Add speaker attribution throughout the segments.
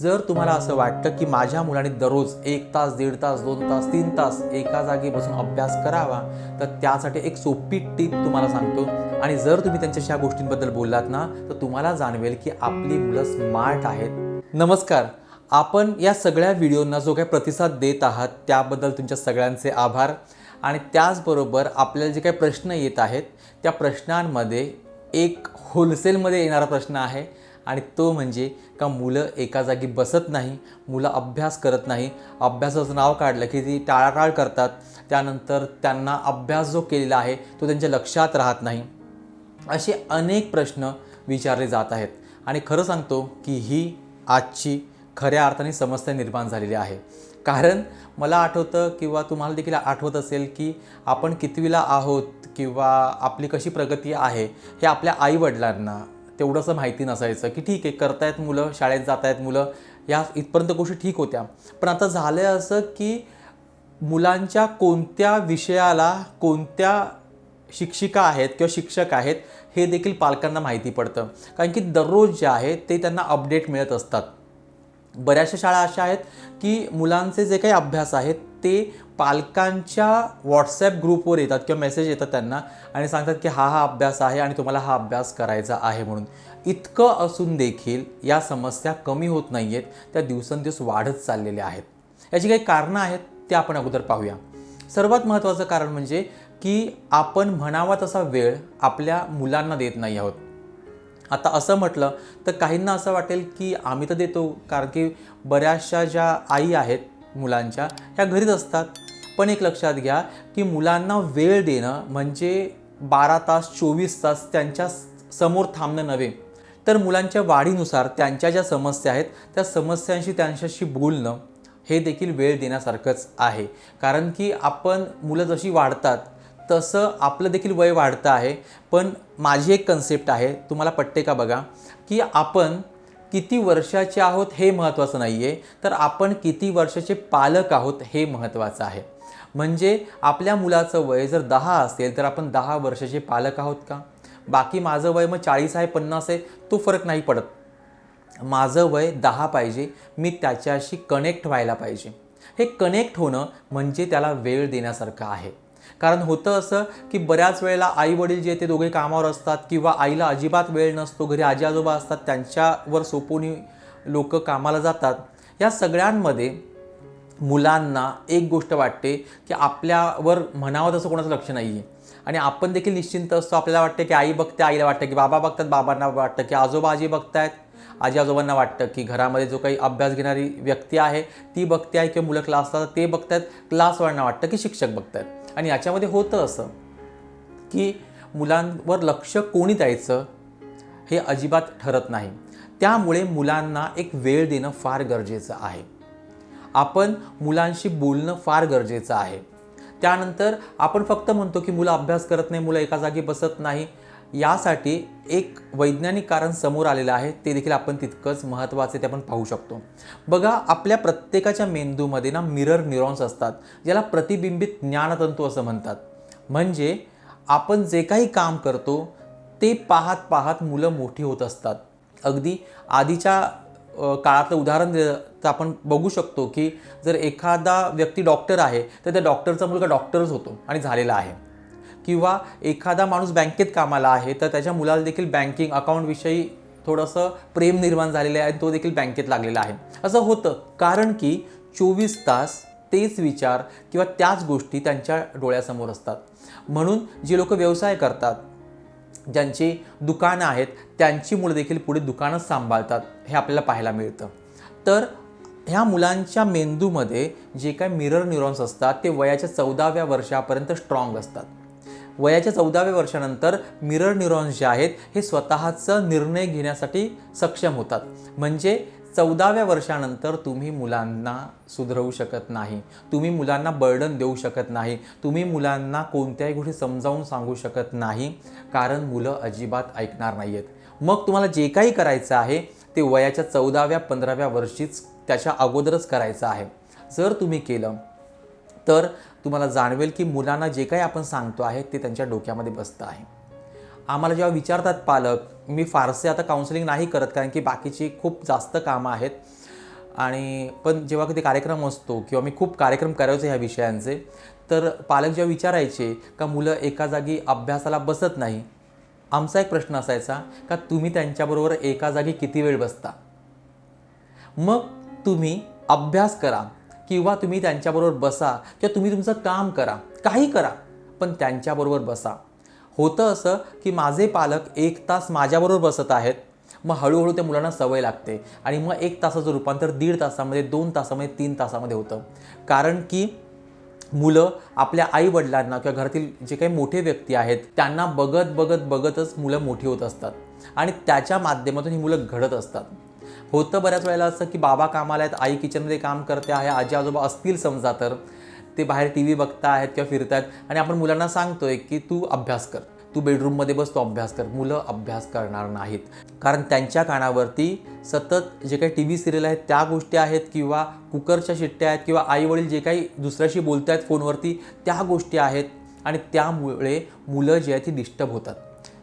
Speaker 1: जर तुम्हाला असं वाटतं की माझ्या मुलाने दररोज एक तास दीड तास दोन तास तीन तास एका जागी बसून अभ्यास करावा तर त्यासाठी एक सोपी टीप तुम्हाला सांगतो. आणि जर तुम्ही त्यांच्याशी या गोष्टींबद्दल बोललात ना तर तुम्हाला जाणवेल की आपली मुलं स्मार्ट आहेत. नमस्कार. आपण या सगळ्या व्हिडिओंना जो काही प्रतिसाद देत आहात त्याबद्दल तुमच्या सगळ्यांचे आभार. आणि त्याचबरोबर आपल्याला जे काही प्रश्न येत आहेत त्या प्रश्नांमध्ये एक होलसेलमध्ये येणारा प्रश्न आहे. आणि तो म्हणजे का मुलं एका जागी बसत नाही मुलं अभ्यास करत नाही. अभ्यासाचं नाव काढलं की ती टाळाटाळ करतात. त्यानंतर त्यांना अभ्यास जो केलेला आहे तो त्यांच्या लक्षात राहत नाही. असे अनेक प्रश्न विचारले जात आहेत. आणि खरं सांगतो की ही आजची खऱ्या अर्थाने समस्या निर्माण झालेली आहे. कारण मला आठवतं किंवा तुम्हाला देखील आठवत असेल की आपण कितवीला आहोत किंवा आपली कशी प्रगती आहे हे आपल्या आईवडिलांना तेवढंसं माहिती नसायचं की ठीक आहे करतायत मुलं शाळेत जात आहेत मुलं या इथपर्यंत गोष्टी ठीक होत्या. पण आता झालं आहे असं की मुलांच्या कोणत्या विषयाला कोणत्या शिक्षिका आहेत किंवा शिक्षक आहेत हे देखील पालकांना माहिती पडतं. कारण की दररोज जे आहे ते त्यांना अपडेट मिळत असतात. बऱ्याचशा शाळा अशा आहेत की मुलांचे जे काही अभ्यास आहेत ते पालकांच्या व्हॉट्सॲप ग्रुपवर येतात किंवा मेसेज येतात त्यांना आणि सांगतात की हा हा अभ्यास आहे आणि तुम्हाला हा अभ्यास करायचा आहे म्हणून. इतकं असून देखील या समस्या कमी होत नाही आहेत त्या दिवसेंदिवस वाढत चाललेल्या आहेत. याची काही कारणं आहेत ते आपण अगोदर पाहूया. सर्वात महत्त्वाचं कारण म्हणजे की आपण म्हणावा तसा वेळ आपल्या मुलांना देत नाही आहोत. आता असं म्हटलं तर काहींना असं वाटेल की आम्ही तर देतो कारण की बऱ्याचशा ज्या आई आहेत मुलांच्या ह्या घरीच असतात. पण एक लक्षात घ्या की मुलांना वेळ देणं म्हणजे बारा तास चोवीस तास त्यांच्यासमोर थांबणं नव्हे. तर मुलांच्या वाढीनुसार त्यांच्या ज्या समस्या आहेत त्या समस्यांशी त्यांच्याशी बोलणं हे देखील वेळ देण्यासारखंच आहे. कारण की आपण मुलं जशी वाढतात तसं आपलं देखील वय वाढतं आहे पण माझी एक कन्सेप्ट आहे तुम्हाला पटते का बघा की आपण किती वर्षाचे आहोत हे महत्त्वाचं नाही आहे तर आपण किती वर्षाचे पालक आहोत हे महत्त्वाचं आहे. म्हणजे आपल्या मुलाचं वय जर दहा असेल तर आपण दहा वर्षाचे पालक आहोत का? बाकी माझं वय मग चाळीस आहे पन्नास आहे तो फरक नाही पडत. माझं वय दहा पाहिजे मी त्याच्याशी कनेक्ट व्हायला पाहिजे. हे कनेक्ट होणं म्हणजे त्याला वेळ देण्यासारखं आहे. कारण होतं असं की बऱ्याच वेळेला आई वडील जे ते दोघे कामावर असतात किंवा आईला अजिबात वेळ नसतो घरी आजी आजोबा असतात त्यांच्यावर सोपून लोक कामाला जातात. या सगळ्यांमध्ये मुलांना एक गोष्ट वाटते की आपल्यावर म्हणावं तसं कोणाचं लक्ष नाही आहे आणि आपण देखील निश्चिंत असतो आपल्याला वाटतं की आई बघते आईला वाटतं की बाबा बघतात बाबांना वाटतं की आजोबा आजी बघतायत. आजी आजोबांना वाटतं की घरामध्ये जो काही अभ्यास घेणारी व्यक्ती आहे ती बघते आहे किंवा मुलं क्लास असतात ते बघतायत. क्लासवाल्यांना वाटतं की शिक्षक बघतायत. आणि याच्यामध्ये होतं असं की मुलांवर लक्ष कोणी द्यायचं हे अजिबात ठरत नाही. त्यामुळे मुलांना एक वेळ देणं फार गरजेचं आहे. आपण मुलांशी बोलणं फार गरजेचं आहे. त्यानंतर आपण फक्त म्हणतो की मुलं अभ्यास करत नाही मुलं एका जागी बसत नाही यासाठी एक वैज्ञानिक कारण समोर आलेलं आहे ते देखील आपण तितकंच महत्त्वाचे ते आपण पाहू शकतो. बघा आपल्या प्रत्येकाच्या मेंदूमध्ये ना मिरर न्यूरॉन्स असतात ज्याला प्रतिबिंबित ज्ञानतंतू असं म्हणतात. म्हणजे आपण जे काही काम करतो ते पाहत पाहत मुलं मोठी होत असतात. अगदी आधीच्या काळातलं उदाहरण तर आपण बघू शकतो की जर एखादा व्यक्ती डॉक्टर आहे तर त्या डॉक्टरचा मुलगा डॉक्टरच होतो आणि झालेला आहे. किंवा एखादा माणूस बँकेत कामाला आहे तर त्याच्या मुलाला देखील बँकिंग अकाउंटविषयी थोडंसं प्रेम निर्माण झालेलं आहे आणि तो देखील बँकेत लागलेला आहे. असं होतं कारण की चोवीस तास तेच विचार किंवा त्याच गोष्टी त्यांच्या डोळ्यासमोर असतात. म्हणून जे लोक व्यवसाय करतात ज्यांची दुकानं आहेत त्यांची मुलं देखील पुढे दुकानं सांभाळतात हे आपल्याला पाहायला मिळतं. तर ह्या मुलांच्या मेंदूमध्ये जे काय मिरर न्यूरॉन्स असतात ते वयाच्या चौदाव्या वर्षापर्यंत स्ट्रॉंग असतात. वयाच्या चौदाव्या वर्षानंतर मिरर न्यूरॉन्स जे आहेत हे स्वतःचं निर्णय घेण्यासाठी सक्षम होतात. म्हणजे चौदाव्या वर्षानंतर तुम्ही मुलांना सुधरवू शकत नाही. तुम्ही मुलांना बर्डन देऊ शकत नाही. तुम्ही मुलांना कोणत्याही गोष्टी समजावून सांगू शकत नाही. कारण मुलं अजिबात ऐकणार नाही आहेत मग तुम्हाला जे काही करायचं आहे ते वयाच्या चौदाव्या पंधराव्या वर्षीच त्याच्या अगोदरच करायचं आहे. जर तुम्ही केलं तर तुम्हाला जाणवेल की मुलांना जे काही आपण सांगतो आहे ते त्यांच्या डोक्यामध्ये बसतं आहे. आम्हाला जेव्हा विचारतात पालक मी फारसे आता काउन्सिलिंग नाही करत कारण की बाकीची खूप जास्त कामं आहेत. आणि पण जेव्हा कधी कार्यक्रम असतो किंवा मी खूप कार्यक्रम करायचो ह्या विषयांचे तर पालक जेव्हा विचारायचे का मुलं एका जागी अभ्यासाला बसत नाही आमचा एक प्रश्न असायचा का तुम्ही त्यांच्याबरोबर एका जागी किती वेळ बसता? मग तुम्ही अभ्यास करा. किंवा तुम्ही त्यांच्याबरोबर बसा किंवा तुम्ही तुमचं काम करा काही करा पण त्यांच्याबरोबर बसा. होतं असं की माझे पालक एक तास माझ्याबरोबर बसत आहेत. मग हळूहळू त्या मुलांना सवय लागते आणि मग एक तासाचं रूपांतर दीड तासामध्ये दोन तासामध्ये तीन तासामध्ये होतं. कारण की मुलं आपल्या आई वडिलांना किंवा घरातील जे काही मोठे व्यक्ती आहेत त्यांना बघत बघत बघतच मुलं मोठी होत असतात. आणि त्याच्या माध्यमातून ही मुलं घडत असतात. होतं बऱ्याच वेळेला असं की बाबा कामाला आहेत आई किचनमध्ये काम करते आहे आजी आजोबा असतील समजा तर. ते बाहेर टी व्ही बघता आहेत किंवा फिरतायत आणि आपण मुलांना सांगतोय की तू अभ्यास कर. तू बेडरूममध्ये बस अभ्यास कर. मुलं अभ्यास करणार नाहीत. कारण त्यांच्या कानावरती सतत जे काही टी व्ही सिरियल आहेत त्या गोष्टी आहेत किंवा कुकरच्या शिट्ट्या आहेत किंवा आई वडील जे काही दुसऱ्याशी बोलत आहेत फोनवरती त्या गोष्टी आहेत. आणि त्यामुळे मुलं जी आहेत ती डिस्टर्ब होतात.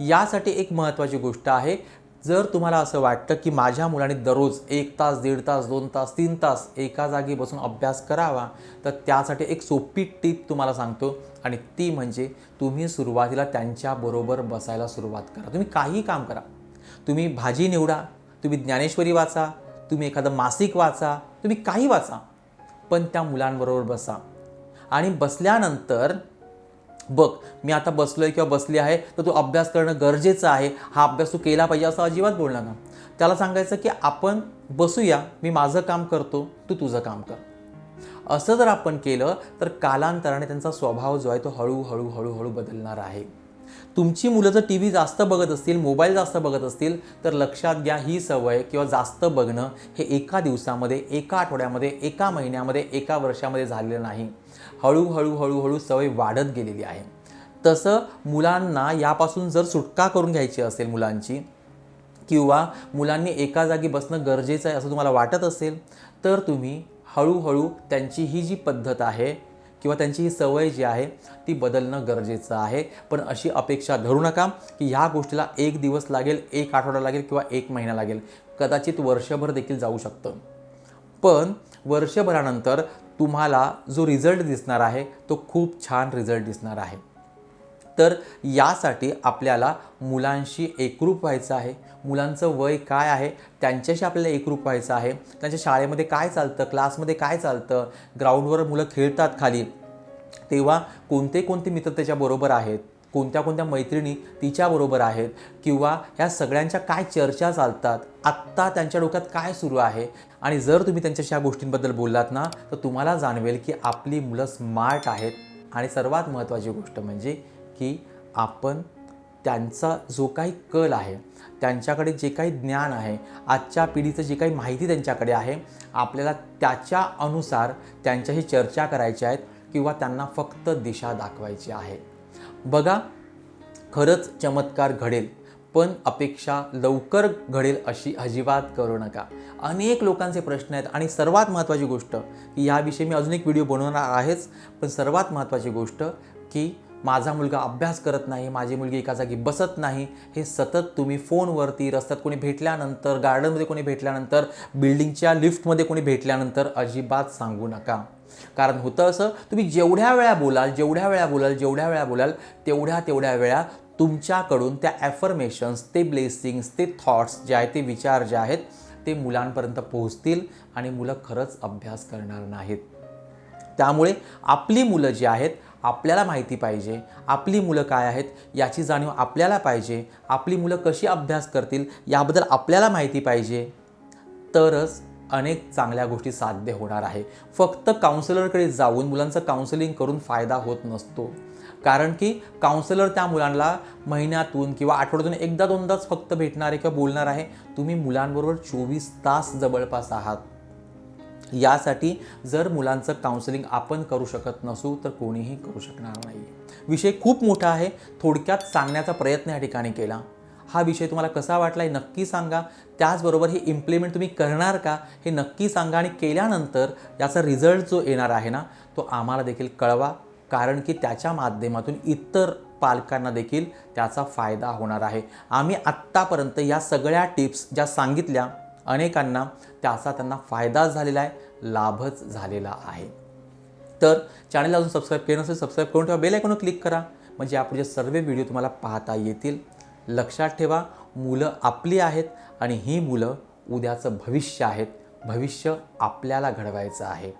Speaker 1: यासाठी एक महत्त्वाची गोष्ट आहे जर तुम्हाला असं वाटतं की माझ्या मुलाने दररोज एक तास दीड तास दोन तास तीन तास एका जागी बसून अभ्यास करावा तर त्यासाठी एक सोपी टीप तुम्हाला सांगतो. आणि ती म्हणजे तुम्ही सुरुवातीला त्यांच्याबरोबर बसायला सुरुवात करा. तुम्ही काही काम करा. तुम्ही भाजी निवडा तुम्ही ज्ञानेश्वरी वाचा तुम्ही एखादं मासिक वाचा तुम्ही काही वाचा पण त्या मुलांबरोबर बसा. आणि बसल्यानंतर बघ मी आता बसलो आहे किंवा बसली आहे तर तू अभ्यास करणं गरजेचं आहे. हा अभ्यास तू केला पाहिजे असं अजिबात बोलणार ना. त्याला सांगायचं की आपण बसूया मी माझं काम करतो तू तुझं काम कर. असं जर आपण केलं तर कालांतराने त्यांचा स्वभाव जो आहे तो हळूहळू हळूहळू बदलणार आहे. तुमची मुलं जर टी व्ही जास्त बघत असतील मोबाईल जास्त बघत असतील तर लक्षात घ्या ही सवय किंवा जास्त बघणं हे एका दिवसामध्ये एका आठवड्यामध्ये एका महिन्यामध्ये एका वर्षामध्ये झालेलं नाही. हळूहळू हळूहळू सवय वाढत गेलेली आहे. तसं मुलांना यापासून जर सुटका करून घ्यायची असेल मुलांची किंवा मुलांनी एका जागी बसणं गरजेचं आहे असं तुम्हाला वाटत असेल तर तुम्ही हळूहळू त्यांची ही जी पद्धत आहे किंवा त्यांची ही सवय जी आहे ती बदलणं गरजेचं आहे. पण अशी अपेक्षा धरू नका की ह्या गोष्टीला एक दिवस लागेल एक आठवडा लागेल किंवा एक महिना लागेल. कदाचित वर्षभर देखील जाऊ शकतं. पण वर्षभरानंतर तुम्हाला जो रिझल्ट दिसणार आहे तो खूप छान रिझल्ट दिसणार आहे. तर यासाठी आपल्याला मुलांशी एकरूप व्हायचं आहे. मुलांचं वय काय आहे? त्यांच्याशी आपल्याला एकरूप व्हायचं आहे. त्यांच्या शाळेमध्ये काय चालतं? क्लासमध्ये काय चालतं? ग्राउंडवर मुलं खेळतात खाली. तेव्हा कोणते कोणते मित्र त्याच्याबरोबर आहेत? कोणत्या कोणत्या मैत्रिणी तिच्याबरोबर आहेत? किंवा ह्या सगळ्यांच्या काय चर्चा चालतात? आत्ता त्यांच्या डोक्यात काय सुरू आहे? आणि जर तुम्ही त्यांच्याशी ह्या गोष्टींबद्दल बोललात ना तर तुम्हाला जाणवेल की आपली मुलं स्मार्ट आहेत. आणि सर्वात महत्त्वाची गोष्ट म्हणजे की आपण त्यांचा जो काही कल आहे त्यांच्याकडे जे काही ज्ञान आहे आजच्या पिढीचं जे काही माहिती त्यांच्याकडे आहे आपल्याला त्याच्या अनुसार त्यांच्याशी चर्चा करायच्या आहेत किंवा त्यांना फक्त दिशा दाखवायची आहे. बघा खरंच चमत्कार घडेल पण अपेक्षा लवकर घडेल अशी अजिबात करू नका. अनेक लोकांचे प्रश्न आहेत आणि सर्वात महत्त्वाची गोष्ट की याविषयी मी अजून एक व्हिडिओ बनवणार आहेच पण सर्वात महत्त्वाची गोष्ट की माझा मुलगा अभ्यास करत नाही माझी मुलगी एका जागी बसत नाही हे सतत तुम्ही फोनवरती रस्त्यात कोणी भेटल्यानंतर गार्डनमध्ये कोणी भेटल्यानंतर बिल्डिंगच्या लिफ्टमध्ये कोणी भेटल्यानंतर अजिबात सांगू नका. कारण होतं असं तुम्ही जेवढ्या वेळा बोलाल जेवढ्या वेळा बोलाल जेवढ्या वेळा बोलाल तेवढ्या तेवढ्या वेळा तुमच्याकडून त्या ॲफर्मेशन्स ते ब्लेसिंग्स ते थॉट्स जे आहेत ते विचार जे आहेत ते मुलांपर्यंत पोहोचतील आणि मुलं खरंच अभ्यास करणार नाहीत. त्यामुळे आपली मुलं जी आहेत आपल्याला माहिती पाहिजे आपली मुलं काय आहेत याची जाणीव आपल्याला पाहिजे आपली मुलं कशी अभ्यास करतील याबद्दल आपल्याला माहिती पाहिजे. तरच अनेक चांगल्या गोष्टी साध्य होणार आहे. फक्त काउन्सिलरकडे जाऊन मुलांचं काउन्सिलिंग करून फायदा होत नसतो. कारण की काउन्सिलर त्या मुलांना महिन्यातून किंवा आठवड्यातून एकदा दोनदाच फक्त भेटणार आहे किंवा बोलणार आहे. तुम्ही मुलांबरोबर चोवीस तास जवळपास आहात. यासाठी जर मुलांचं काउन्सिलिंग आपण करू शकत नसू तर कोणीही करू शकणार नाही. विषय खूप मोठा आहे. थोडक्यात सांगण्याचा प्रयत्न या ठिकाणी केला. हा विषय तुम्हाला कसा वाटला हे नक्की सांगा. त्याचबरोबर हे इम्प्लिमेंट तुम्ही करणार का हे नक्की सांगा. आणि केल्यानंतर याचा रिझल्ट जो येणार आहे ना तो आम्हाला देखील कळवा. कारण की त्याच्या माध्यमातून इतर पालकांना देखील त्याचा फायदा होणार आहे. आम्ही आत्तापर्यंत या सगळ्या टिप्स ज्या सांगितल्या अनेकांना त्याचा त्यांना फायदाच झालेला आहे लाभच झालेला आहे. तर चॅनलला अजून सबस्क्राईब केलं नसेल सबस्क्राईब करून ठेवा बेल आयकॉनवर क्लिक करा. म्हणजे आपण जे सर्व व्हिडिओ तुम्हाला पाहता येतील लक्षात ठेवा मुलं आपली आहेत आणि ही मुलं उद्याचं भविष्य आहेत. भविष्य आपल्याला घडवायचं आहे.